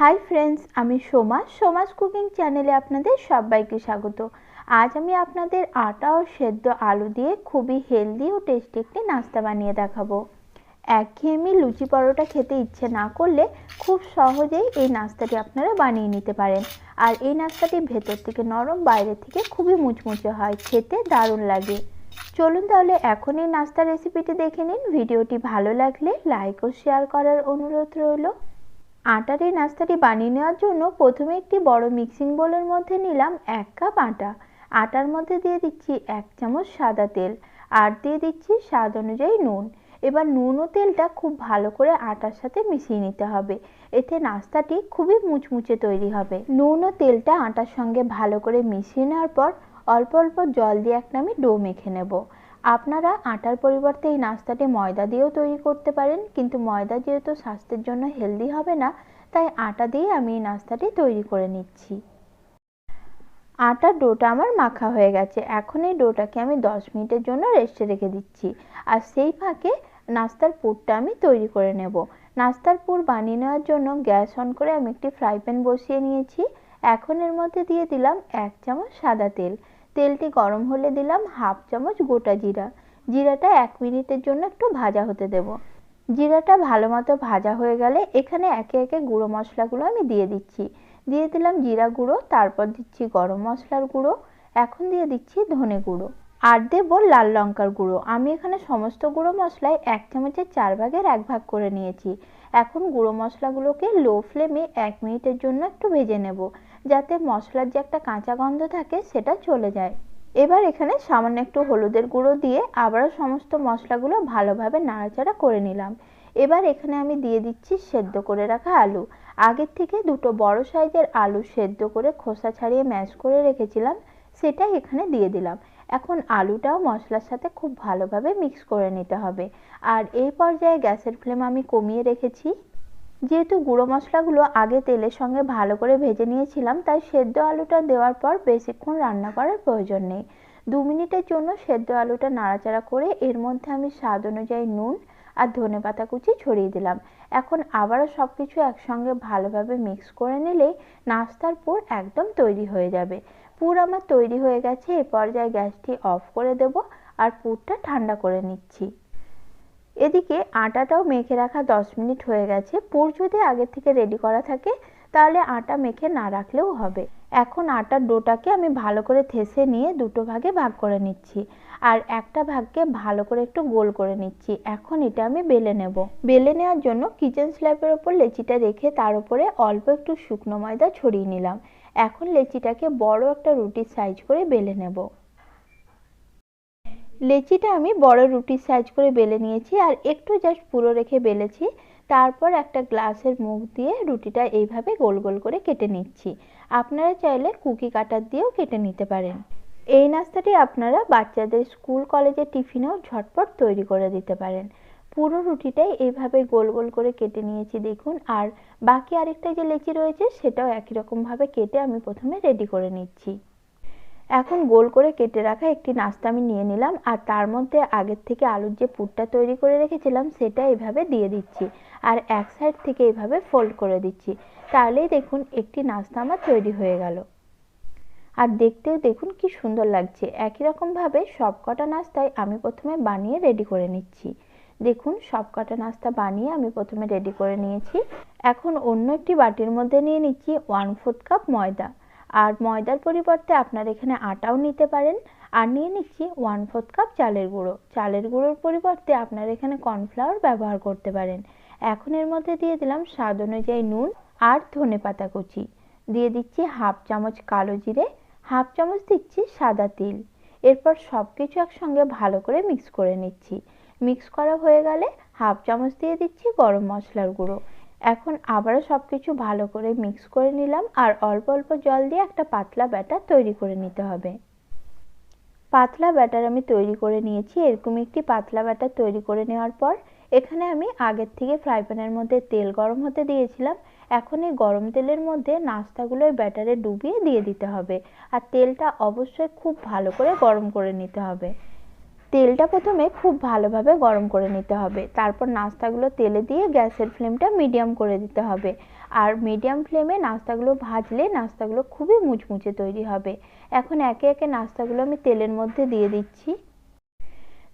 Hi friends আমি Soma, Soma's cooking চ্যানেলে আপনাদের সবাইকে স্বাগত। আজ আমি আপনাদের আটা ও সেদ্ধ আলু দিয়ে খুবই হেলদি ও টেস্টি একটি নাস্তা বানিয়ে দেখাবো। একঘেয়েমি লুচি পরোটা খেতে ইচ্ছে না করলে খুব সহজেই এই নাস্তাটি আপনারা বানিয়ে নিতে পারেন। আর এই নাস্তাটি ভেতর থেকে নরম, বাইরে থেকে খুবই মুচমুচে হয়, খেতে দারুণ লাগে। চলুন তাহলে এখন এই নাস্তার রেসিপিটি দেখে নিন। ভিডিওটি ভালো লাগলে লাইক ও শেয়ার করার অনুরোধ রইল। আটার এই নাস্তাটি বানিয়ে নেওয়ার জন্য প্রথমে একটি বড় মিক্সিং বোলের মধ্যে নিলাম এক কাপ আটা। আটার মধ্যে দিয়ে দিচ্ছি এক চামচ সাদা তেল আর দিয়ে দিচ্ছি স্বাদ অনুযায়ী নুন। এবার নুন ও তেলটা খুব ভালো করে আটার সাথে মিশিয়ে নিতে হবে। এতে নাস্তাটি খুবই মুচমুচে তৈরি হবে। নুন ও তেলটা আটার সঙ্গে ভালো করে মিশিয়ে নেওয়ার পর অল্প অল্প জল দিয়ে একটা আমি ডো মেখে নেব। আপনারা আটার পরিবর্তে এই নাস্তাটি ময়দা দিয়েও তৈরি করতে পারেন, কিন্তু ময়দা যেহেতু স্বাস্থ্যের জন্য হেলদি হবে না, তাই আটা দিয়ে আমি এই নাস্তাটি তৈরি করে নিচ্ছি। আটার ডোটা আমার মাখা হয়ে গেছে, এখন এই ডোটাকে আমি দশ মিনিটের জন্য রেস্টে রেখে দিচ্ছি, আর সেই ফাঁকে নাস্তার পুরটা আমি তৈরি করে নেব। নাস্তার পুর বানিয়ে নেওয়ার জন্য গ্যাস অন করে আমি একটি ফ্রাই প্যান বসিয়ে নিয়েছি, এখন এর মধ্যে দিয়ে দিলাম এক চামচ সাদা তেল। তেলটি গরম হলে দিলাম হাফ চামচ গোটা জিরা। জিরাটা এক মিনিটের জন্য একটু ভাজা হতে দেব। জিরাটা ভালো মতো ভাজা হয়ে গেলে এখানে একে একে গুঁড়ো মশলাগুলো আমি দিয়ে দিচ্ছি। দিয়ে দিলাম জিরা গুঁড়ো, তারপর দিচ্ছি গরম মশলার গুঁড়ো, এখন দিয়ে দিচ্ছি ধনে গুঁড়ো। আর দেব লাল লঙ্কার গুঁড়ো। আমি এখানে সমস্ত গুঁড়ো মশলায় এক চামচের চার ভাগের এক ভাগ করে নিয়েছি। এখন গুঁড়ো মশলাগুলোকে লো ফ্লেমে এক মিনিটের জন্য একটু ভেজে নেব। যাতে মশলার যে একটা কাঁচা গন্ধ থাকে সেটা চলে যায়। এবার এখানে সামান্য একটু হলুদের গুঁড়ো দিয়ে আবারও সমস্ত মশলাগুলো ভালোভাবে নাড়াচাড়া করে নিলাম। এবার এখানে আমি দিয়ে দিচ্ছি সেদ্ধ করে রাখা আলু। আগের থেকে দুটো বড় সাইজের আলু সেদ্ধ করে খোসা ছাড়িয়ে ম্যাশ করে রেখেছিলাম, সেটাই এখানে দিয়ে দিলাম। এখন আলুটাও মশলার সাথে খুব ভালোভাবে মিক্স করে নিতে হবে। আর এই পর্যায়ে গ্যাসের ফ্লেম আমি কমিয়ে রেখেছি। যেহেতু গুঁড়ো মশলাগুলো আগে তেলের সঙ্গে ভালো করে ভেজে নিয়েছিলাম, তাই সেদ্ধ আলুটা দেওয়ার পর বেশিক্ষণ রান্না করার প্রয়োজন নেই। দু মিনিটের জন্য সেদ্ধ আলুটা নাড়াচাড়া করে এর মধ্যে আমি স্বাদ অনুযায়ী নুন আর ধনে পাতা কুচি ছড়িয়ে দিলাম। এখন আবারও সব কিছু একসঙ্গে ভালোভাবে মিক্স করে নিলেই নাস্তার পুর একদম তৈরি হয়ে যাবে। পুর আমার তৈরি হয়ে গেছে, এ পর্যায়ে গ্যাসটি অফ করে দেব আর পুরটা ঠান্ডা করে নিচ্ছি। এদিকে আটাটাও মেখে রাখা দশ মিনিট হয়ে গেছে। পুর যদি আগের থেকে রেডি করা থাকে, তাহলে আটা মেখে না রাখলেও হবে। এখন আটার ডোটাকে আমি ভালো করে থেসে নিয়ে দুটো ভাগে ভাগ করে নিচ্ছি। আর একটা ভাগকে ভালো করে একটু গোল করে নিচ্ছি। এখন এটা আমি বেলে নেব। বেলে নেওয়ার জন্য কিচেন স্ল্যাবের ওপর লেচিটা রেখে তার উপরে অল্প একটু শুকনো ময়দা ছড়িয়ে নিলাম। এখন লেচিটাকে বড় একটা রুটির সাইজ করে বেলে নেব। লেচিটা আমি বড় রুটির সাইজ করে বেলে নিয়েছি আর একটু জাস্ট পুরো রেখে বেলেছি। তারপর একটা গ্লাসের মুখ দিয়ে রুটিটা এইভাবে গোল গোল করে কেটে নিচ্ছি। আপনারা চাইলে কুকি কাটার দিয়েও কেটে নিতে পারেন। এই নাস্তাটি আপনারা বাচ্চাদের স্কুল কলেজের টিফিনেও ঝটপট তৈরি করে দিতে পারেন। পুরো রুটিটাই এইভাবে গোল গোল করে কেটে নিয়েছি দেখুন। আর বাকি আরেকটা যে লেচি রয়েছে সেটাও একই রকমভাবে কেটে আমি প্রথমে রেডি করে নিচ্ছি। এখন গোল করে কেটে রাখা একটি নাস্তা আমি নিয়ে নিলাম আর তার মধ্যে আগের থেকে আলুর যে পুরটা তৈরি করে রেখেছিলাম সেটা এভাবে দিয়ে দিচ্ছি আর এক সাইড থেকে এভাবে ফোল্ড করে দিচ্ছি। তাহলেই দেখুন একটি নাস্তা আমার তৈরি হয়ে গেল। আর দেখতেও দেখুন কি সুন্দর লাগছে। একই রকমভাবে সব কটা নাস্তায় আমি প্রথমে বানিয়ে রেডি করে নিচ্ছি। দেখুন সব কটা নাস্তা বানিয়ে আমি প্রথমে রেডি করে নিয়েছি। এখন অন্য একটি বাটির মধ্যে নিয়ে নিচ্ছি ওয়ান ফোর্থ কাপ ময়দা। আর ময়দার পরিবর্তে আপনারা এখানে আটাও নিতে পারেন। আর নিয়ে নিচ্ছি ওয়ান ফোর্থ কাপ চালের গুঁড়ো। চালের গুঁড়োর পরিবর্তে আপনারা এখানে কর্নফ্লাওয়ার ব্যবহার করতে পারেন। এখন এর মধ্যে দিয়ে দিলাম স্বাদ অনুযায়ী নুন আর ধনে পাতা কুচি। দিয়ে দিচ্ছি হাফ চামচ কালো জিরে, হাফ চামচ দিচ্ছি সাদা তিল। এরপর সব কিছু একসঙ্গে ভালো করে মিক্স করে নিচ্ছি। মিক্স করা হয়ে গেলে হাফ চামচ দিয়ে দিচ্ছি গরম মশলার গুঁড়ো। এখন আবারও সব কিছু ভালো করে মিক্স করে নিলাম আর অল্প অল্প জল দিয়ে একটা পাতলা ব্যাটার তৈরি করে নিতে হবে। পাতলা ব্যাটার আমি তৈরি করে নিয়েছি, এরকম একটি পাতলা ব্যাটার তৈরি করে নেওয়ার পর এখানে আমি আগের থেকে ফ্রাই প্যানের মধ্যে তেল গরম হতে দিয়েছিলাম। এখন এই গরম তেলের মধ্যে নাস্তাগুলো ব্যাটারে ডুবিয়ে দিয়ে দিতে হবে। আর তেলটা অবশ্যই খুব ভালো করে গরম করে নিতে হবে। তেলটা প্রথমে খুব ভালোভাবে গরম করে নিতে হবে। তারপর নাস্তাগুলো তেলে দিয়ে গ্যাসের ফ্লেমটা মিডিয়াম করে দিতে হবে। আর মিডিয়াম ফ্লেমে নাস্তাগুলো ভাজলে নাস্তাগুলো খুবই মুচমুচে তৈরি হবে। এখন একে একে নাস্তাগুলো আমি তেলের মধ্যে দিয়ে দিচ্ছি।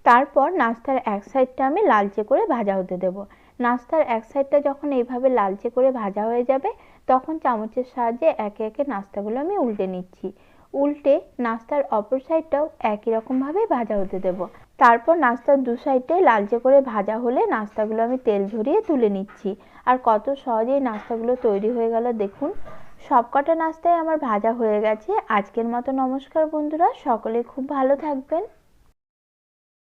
তারপর নাস্তার এক সাইডটা আমি লালচে করে ভাজা হতে দেব। নাস্তার এক সাইডটা যখন এইভাবে লালচে করে ভাজা হয়ে যাবে, তখন চামচের সাহায্যে একে একে নাস্তাগুলো আমি উল্টে নিচ্ছি। উল্টে নাস্তার অপর সাইডটাও একই রকমভাবে ভাজা হতে দেব। তারপর নাস্তার দু সাইডে লালচে করে ভাজা হলে নাস্তাগুলো আমি তেল ঝরিয়ে তুলে নিচ্ছি। আর কত সহজেই নাস্তাগুলো তৈরি হয়ে গেল দেখুন। সবকটা নাস্তাই আমার ভাজা হয়ে গেছে। আজকের মতো নমস্কার বন্ধুরা, সকলে খুব ভালো থাকবেন।